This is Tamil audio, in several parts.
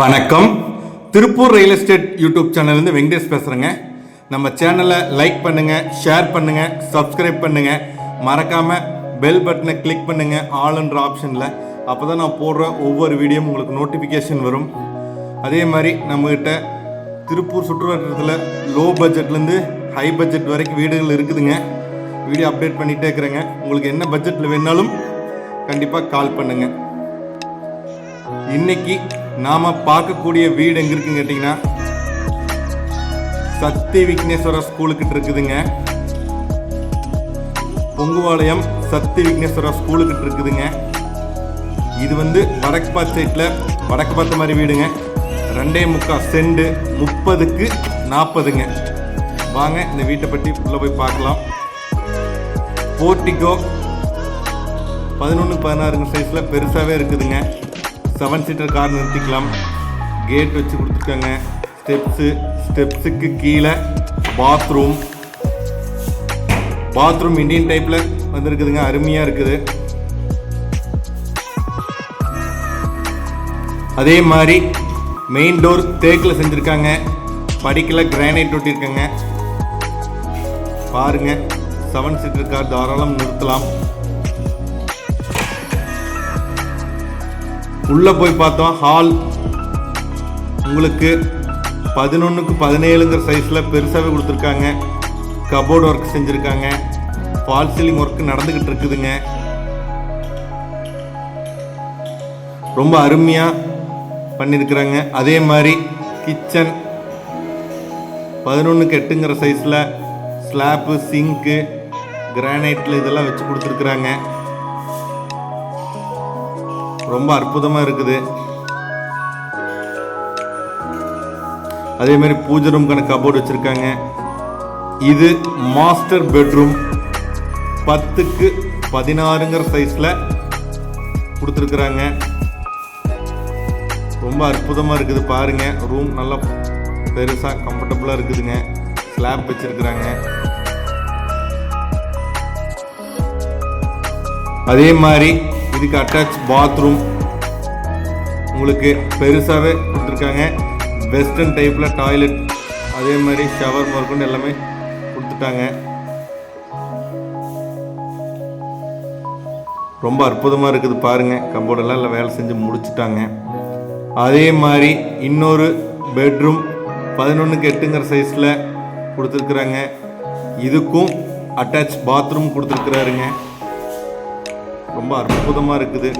வணக்கம். திருப்பூர் ரியல் எஸ்டேட் யூடியூப் சேனல்லேருந்து வெங்கடேஷ் பேசுகிறேங்க நம்ம சேனலை லைக் பண்ணுங்கள் ஷேர் பண்ணுங்கள் சப்ஸ்கிரைப் பண்ணுங்கள் மறக்காமல் பெல் பட்டனை கிளிக் பண்ணுங்கள் ஆளுன்ற ஆப்ஷனில் அப்போ தான் நான் போடுற ஒவ்வொரு வீடியோ உங்களுக்கு நோட்டிஃபிகேஷன் வரும். அதே மாதிரி நம்மக்கிட்ட திருப்பூர் சுற்றுவட்டத்தில் லோ பட்ஜெட்லேருந்து ஹை பட்ஜெட் வரைக்கும் வீடுகள் இருக்குதுங்க. வீடியோ அப்டேட் பண்ணிகிட்டே இருக்கிறேங்க. உங்களுக்கு என்ன பட்ஜெட்டில் வேணாலும் கண்டிப்பாக கால் பண்ணுங்கள் இன்னைக்கு நாம பார்க்கக்கூடிய வீடு எங்க இருக்குன்னு கேட்டீங்கன்னா சக்தி விக்னேஸ்வரர் ஸ்கூலுக்கிட்ட இருக்குதுங்க. பொங்குவாளையம் சக்தி விக்னேஸ்வரர் ஸ்கூலுக்கிட்ட இருக்குதுங்க. இது வந்து வடக்கு பார்த்த சைட்டில் வடக்கு பார்த்த மாதிரி வீடுங்க. ரெண்டே முக்கால் செண்டு முப்பதுக்கு நாற்பதுங்க வாங்க இந்த வீட்டை பற்றி உள்ளே போய் பார்க்கலாம். போர்ட்டிகோ பதினொன்று பதினாறுங்க சைஸில் பெருசாகவே இருக்குதுங்க. செவன் சீட்டர் கார் நிறுத்திக்கலாம். கேட் வச்சு கொடுத்துருக்காங்க. ஸ்டெப்ஸு ஸ்டெப்ஸுக்கு கீழே பாத்ரூம் பாத்ரூம் இண்டியன் டைப்பில் வந்துருக்குதுங்க. அருமையாக இருக்குது. அதே மாதிரி மெயின் டோர் தேக்கில் செஞ்சுருக்காங்க. படிக்கல கிரானைட் ஒட்டியிருக்காங்க. பாருங்கள் செவன் சீட்டர் கார் தாராளம் நிறுத்தலாம். உள்ளே போய் பார்த்தோம். ஹால் உங்களுக்கு பதினொன்றுக்கு பதினேழுங்கிற சைஸில் பெருசாகவே கொடுத்துருக்காங்க. கபோர்டு ஒர்க் செஞ்சுருக்காங்க. ஃபால் சீலிங் ஒர்க் நடந்துக்கிட்டு இருக்குதுங்க. ரொம்ப அருமையாக பண்ணியிருக்கிறாங்க அதே மாதிரி கிச்சன் பதினொன்றுக்கு எட்டுங்கிற சைஸில் ஸ்லாப்பு சிங்க்கு கிரானைட்டில் இதெல்லாம் வச்சு கொடுத்துருக்குறாங்க. ரொம்ப அற்புதமாக இருக்குது. அதே மாதிரி பூஜை ரூம்க்கான கபோர்டு வச்சுருக்காங்க. இது மாஸ்டர் பெட்ரூம் பத்துக்கு பதினாறுங்கிற சைஸில் கொடுத்துருக்குறாங்க. ரொம்ப அற்புதமாக இருக்குது பாருங்கள் ரூம் நல்லா பெருசாக கம்ஃபர்டபுளாக இருக்குதுங்க. ஸ்லாப் வச்சுருக்குறாங்க. அதே மாதிரி இதுக்கு அட்டாச் பாத்ரூம் உங்களுக்கு பெருசாகவே கொடுத்துருக்காங்க. வெஸ்டர்ன் டைப்பில் டாய்லெட் அதே மாதிரி ஷவர் முதற்கொண்டு எல்லாமே கொடுத்துட்டாங்க. ரொம்ப அற்புதமாக இருக்குது பாருங்கள் கம்போர்டெல்லாம் இல்லை வேலை செஞ்சு முடிச்சுட்டாங்க. அதே மாதிரி இன்னொரு பெட்ரூம் பதினொன்றுக்கு எட்டுங்கிற சைஸில் கொடுத்துருக்குறாங்க. இதுக்கும் அட்டாச் பாத்ரூம் கொடுத்துருக்குறாருங்க. ரொம்ப அற்புதமாக இருக்குது.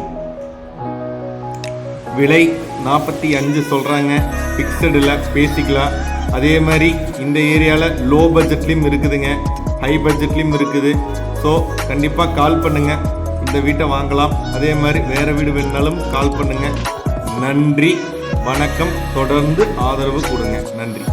விலை நாற்பத்தி அஞ்சு சொல்கிறாங்க ஃபிக்ஸடில் பேசிக்கலாம் அதே மாதிரி இந்த ஏரியாவில் லோ பட்ஜெட்லேயும் இருக்குதுங்க. ஹை பட்ஜெட்லேயும் இருக்குது. ஸோ கண்டிப்பாக கால் பண்ணுங்கள் இந்த வீட்டை வாங்கலாம். அதே மாதிரி வேறு வீடு வேணுனாலும் கால் பண்ணுங்கள் நன்றி வணக்கம். தொடர்ந்து ஆதரவு கொடுங்க. நன்றி.